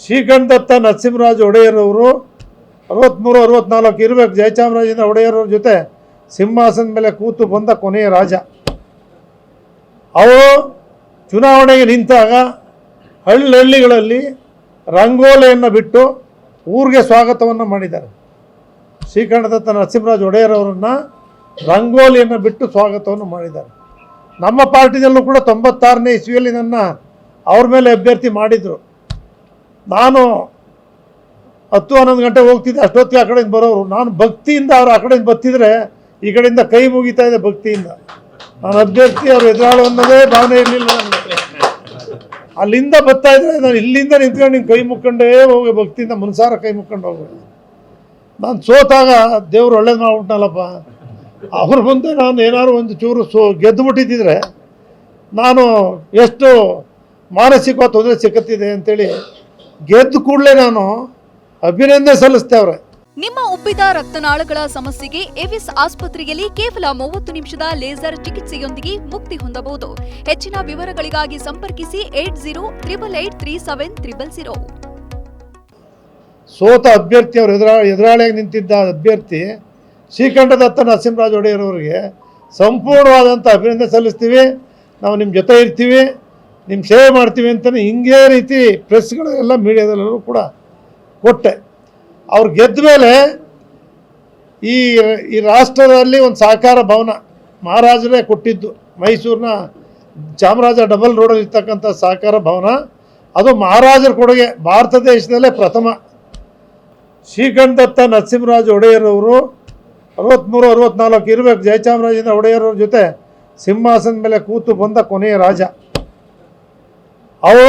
ಶ್ರೀಕಂಠದತ್ತ ನರಸಿಂಹರಾಜ ಒಡೆಯರವರು ಅರವತ್ತ್ಮೂರು ಅರವತ್ನಾಲ್ಕು ಇರಬೇಕು. ಜಯಚಾಮರಾಜೇಂದ್ರ ಒಡೆಯರವ್ರ ಜೊತೆ ಸಿಂಹಾಸನದ ಮೇಲೆ ಕೂತು ಬಂದ ಕೊನೆಯ ರಾಜ. ಅವರು ಚುನಾವಣೆಗೆ ನಿಂತಾಗ ಹಳ್ಳಿಗಳಲ್ಲಿ ರಂಗೋಲೆಯನ್ನು ಬಿಟ್ಟು ಊರಿಗೆ ಸ್ವಾಗತವನ್ನು ಮಾಡಿದ್ದಾರೆ. ಶ್ರೀಕಂಠದತ್ತ ನರಸಿಂಹರಾಜ ಒಡೆಯರವರನ್ನು ರಂಗೋಲಿಯನ್ನು ಬಿಟ್ಟು ಸ್ವಾಗತವನ್ನು ಮಾಡಿದ್ದಾರೆ. ನಮ್ಮ ಪಾರ್ಟಿನಲ್ಲೂ ಕೂಡ ತೊಂಬತ್ತಾರನೇ ಇಸ್ವಿಯಲ್ಲಿ ನನ್ನ ಅವ್ರ ಮೇಲೆ ಅಭ್ಯರ್ಥಿ ಮಾಡಿದರು. ನಾನು ಹತ್ತು ಹನ್ನೊಂದು ಗಂಟೆ ಹೋಗ್ತಿದ್ದೆ, ಅಷ್ಟೊತ್ತಿಗೆ ಆ ಕಡೆಯಿಂದ ಬರೋರು. ನಾನು ಭಕ್ತಿಯಿಂದ ಅವ್ರು ಆ ಕಡೆಯಿಂದ ಬರ್ತಿದ್ರೆ ಈ ಕಡೆಯಿಂದ ಕೈ ಮುಗಿತಾ ಇದೆ ಭಕ್ತಿಯಿಂದ. ನಾನು ಅಭ್ಯರ್ಥಿ, ಅವ್ರು ಎದುರಾಳು ಅನ್ನೋದೇ ಭಾವನೆ ಇರಲಿಲ್ಲ ನನಗೆ. ಅಲ್ಲಿಂದ ಬರ್ತಾ ಇದ್ರೆ ನಾನು ಇಲ್ಲಿಂದ ನಿಂತ್ಕೊಂಡು ನಿಂಗೆ ಕೈ ಮುಕ್ಕೊಂಡೇ ಹೋಗಿ ಭಕ್ತಿಯಿಂದ ಮನಸಾರ ಕೈ ಮುಕ್ಕೊಂಡು ಹೋಗೋದು ನಾನು ಸೋತಾಗ ದೇವ್ರು ಒಳ್ಳೇದು ಮಾಡ್ಬಿಟ್ನಲ್ಲಪ್ಪ. ಅವ್ರು ಮುಂದೆ ನಾನು ಏನಾದ್ರು ಒಂದು ಚೂರು ಸೋ ಗೆದ್ದು ಬಿಟ್ಟಿದ್ದಿದ್ರೆ ನಾನು ಎಷ್ಟು ಮಾನಸಿಕ ತೊಂದರೆ ಸಿಕ್ಕತ್ತಿದೆ ಅಂತೇಳಿ ಗೆದ್ದ ಕೂಡಲೇ ನಾನು ಅಭಿನಂದನೆ ಸಲ್ಲಿಸ್ತೇವ್ರೆ ನಿಮ್ಮ ಉಬ್ಬಿದ ರಕ್ತನಾಳಗಳ ಸಮಸ್ಯೆಗೆ ಎವಿಸ್ ಆಸ್ಪತ್ರೆಯಲ್ಲಿ ಕೇವಲ ಮೂವತ್ತು ನಿಮಿಷದ ಲೇಸರ್ ಚಿಕಿತ್ಸೆಯೊಂದಿಗೆ ಮುಕ್ತಿ ಹೊಂದಬಹುದು. ಹೆಚ್ಚಿನ ವಿವರಗಳಿಗಾಗಿ ಸಂಪರ್ಕಿಸಿ eight zero triple eight three seven triple zero. ಸೋತ ಅಭ್ಯರ್ಥಿ ಅವರು ಎದುರಾ ಎದುರಾಳಿಯಾಗಿ ನಿಂತಿದ್ದ ಅಭ್ಯರ್ಥಿ ಶ್ರೀಕಂಠದತ್ತ ನರಸಿಂಹರಾಜ ಒಡೆಯರವರಿಗೆ ಸಂಪೂರ್ಣವಾದಂಥ ಅಭಿನಂದನೆ ಸಲ್ಲಿಸ್ತೀವಿ. ನಾವು ನಿಮ್ಮ ಜೊತೆ ಇರ್ತೀವಿ. ನಿಮ್ಮ ಸೇವೆ ಮಾಡ್ತೀವಿ ಅಂತಲೇ ಹಿಂಗೇ ರೀತಿ ಪ್ರೆಸ್ಗಳೆಲ್ಲ ಮೀಡಿಯಾದಲ್ಲೂ ಕೂಡ ಕೊಟ್ಟೆ. ಅವ್ರು ಗೆದ್ದ ಮೇಲೆ ಈ ಈ ರಾಷ್ಟ್ರದಲ್ಲಿ ಒಂದು ಸಹಕಾರ ಭವನ ಮಹಾರಾಜರೇ ಕೊಟ್ಟಿದ್ದು. ಮೈಸೂರಿನ ಚಾಮರಾಜ ಡಬಲ್ ರೋಡಲ್ಲಿ ಇರ್ತಕ್ಕಂಥ ಸಹಕಾರ ಭವನ. ಅದು ಮಹಾರಾಜರ ಕೊಡುಗೆ. ಭಾರತ ದೇಶದಲ್ಲೇ ಪ್ರಥಮ. ಶ್ರೀಕಂಠದತ್ತ ನರಸಿಂಹರಾಜ ಒಡೆಯರವರು ಅರವತ್ತ್ಮೂರು ಅರವತ್ನಾಲ್ಕು ಇರಬೇಕು. ಜಯಚಾಮರಾಜೇಂದ್ರ ಒಡೆಯರವ್ರ ಜೊತೆ ಸಿಂಹಾಸನದ ಮೇಲೆ ಕೂತು ಬಂದ ಕೊನೆಯ ರಾಜ. ಅವರು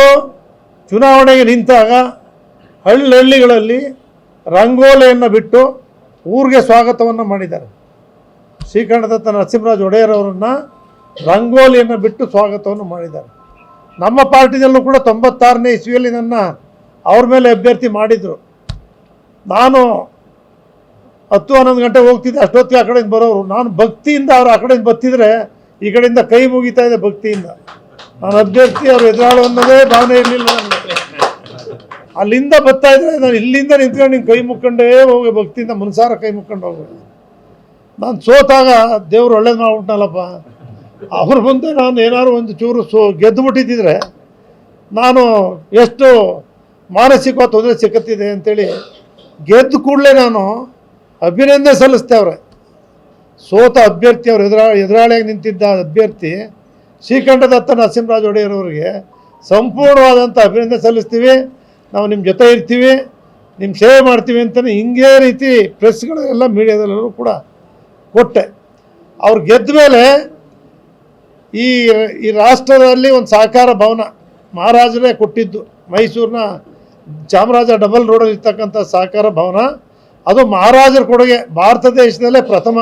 ಚುನಾವಣೆಗೆ ನಿಂತಾಗ ಹಳ್ಳಿಗಳಲ್ಲಿ ರಂಗೋಲೆಯನ್ನು ಬಿಟ್ಟು ಊರಿಗೆ ಸ್ವಾಗತವನ್ನು ಮಾಡಿದ್ದಾರೆ. ಶ್ರೀಕಂಠದತ್ತ ಒಡೆಯರ್ ಅವರನ್ನು ರಂಗೋಲಿಯನ್ನು ಬಿಟ್ಟು ಸ್ವಾಗತವನ್ನು ಮಾಡಿದ್ದಾರೆ. ನಮ್ಮ ಪಾರ್ಟಿನಲ್ಲೂ ಕೂಡ ತೊಂಬತ್ತಾರನೇ ಇಸ್ವಿಯಲ್ಲಿ ನನ್ನ ಅವ್ರ ಮೇಲೆ ಅಭ್ಯರ್ಥಿ ಮಾಡಿದರು. ನಾನು ಹತ್ತು ಹನ್ನೊಂದು ಗಂಟೆ ಹೋಗ್ತಿದ್ದೆ, ಅಷ್ಟೊತ್ತಿಗೆ ಆ ಕಡೆಯಿಂದ ಬರೋರು. ನಾನು ಭಕ್ತಿಯಿಂದ ಅವರು ಆ ಕಡೆಯಿಂದ ಬತ್ತಿದರೆ ಈ ಕಡೆಯಿಂದ ಕೈ ಮುಗಿತಾ ಇದೆ ಭಕ್ತಿಯಿಂದ. ನಾನು ಅಭ್ಯರ್ಥಿ ಅವ್ರು ಎದುರಾಳು ಅನ್ನೋದೇ ಭಾವನೆ ಇರಲಿಲ್ಲ ನನಗೆ ಅಲ್ಲಿಂದ ಬರ್ತಾ ಇದ್ರೆ ನಾನು ಇಲ್ಲಿಂದ ನಿಂತ್ಕೊಂಡು ನಿಂಗೆ ಕೈ ಮುಕ್ಕೊಂಡೇ ಹೋಗಿ ಭಕ್ತಿಯಿಂದ ಮನಸಾರ ಕೈ ಮುಕ್ಕೊಂಡು ಹೋಗೋದು ನಾನು ಸೋತಾಗ ದೇವ್ರು ಒಳ್ಳೇದು ಮಾಡ್ಬಿಟ್ನಲ್ಲಪ್ಪ. ಅವ್ರ ಮುಂದೆ ನಾನು ಏನಾದ್ರು ಒಂದು ಚೂರು ಸೋ ಗೆದ್ದು ಬಿಟ್ಟಿದ್ದಿದ್ರೆ ನಾನು ಎಷ್ಟು ಮಾನಸಿಕ ತೊಂದರೆ ಸಿಕ್ಕತ್ತಿದೆ ಅಂತೇಳಿ ಗೆದ್ದು ಕೂಡಲೇ ನಾನು ಅಭಿನಂದನೆ ಸಲ್ಲಿಸ್ತೇವ್ರೆ ಸೋತ ಅಭ್ಯರ್ಥಿ ಅವ್ರು ಎದುರಾ, ಎದುರಾಳಿಯಾಗಿ ನಿಂತಿದ್ದ ಅಭ್ಯರ್ಥಿ ಶ್ರೀಕಂಠದತ್ತ ನರಸಿಂಹರಾಜ ಒಡೆಯರವರಿಗೆ ಸಂಪೂರ್ಣವಾದಂಥ ಅಭಿನಂದನೆ ಸಲ್ಲಿಸ್ತೀವಿ. ನಾವು ನಿಮ್ಮ ಜೊತೆ ಇರ್ತೀವಿ, ನಿಮ್ಮ ಸೇವೆ ಮಾಡ್ತೀವಿ ಅಂತಲೇ ಹಿಂಗೇ ರೀತಿ ಪ್ರೆಸ್ಗಳೆಲ್ಲ ಮೀಡಿಯಾದಲ್ಲೂ ಕೂಡ ಕೊಟ್ಟೆ. ಅವ್ರು ಗೆದ್ದ ಮೇಲೆ ಈ ಈ ರಾಷ್ಟ್ರದಲ್ಲಿ ಒಂದು ಸಹಕಾರ ಭವನ ಮಹಾರಾಜರೇ ಕೊಟ್ಟಿದ್ದು. ಮೈಸೂರಿನ ಚಾಮರಾಜ ಡಬಲ್ ರೋಡಲ್ಲಿರ್ತಕ್ಕಂಥ ಸಹಕಾರ ಭವನ. ಅದು ಮಹಾರಾಜರ ಕೊಡುಗೆ. ಭಾರತ ದೇಶದಲ್ಲೇ ಪ್ರಥಮ.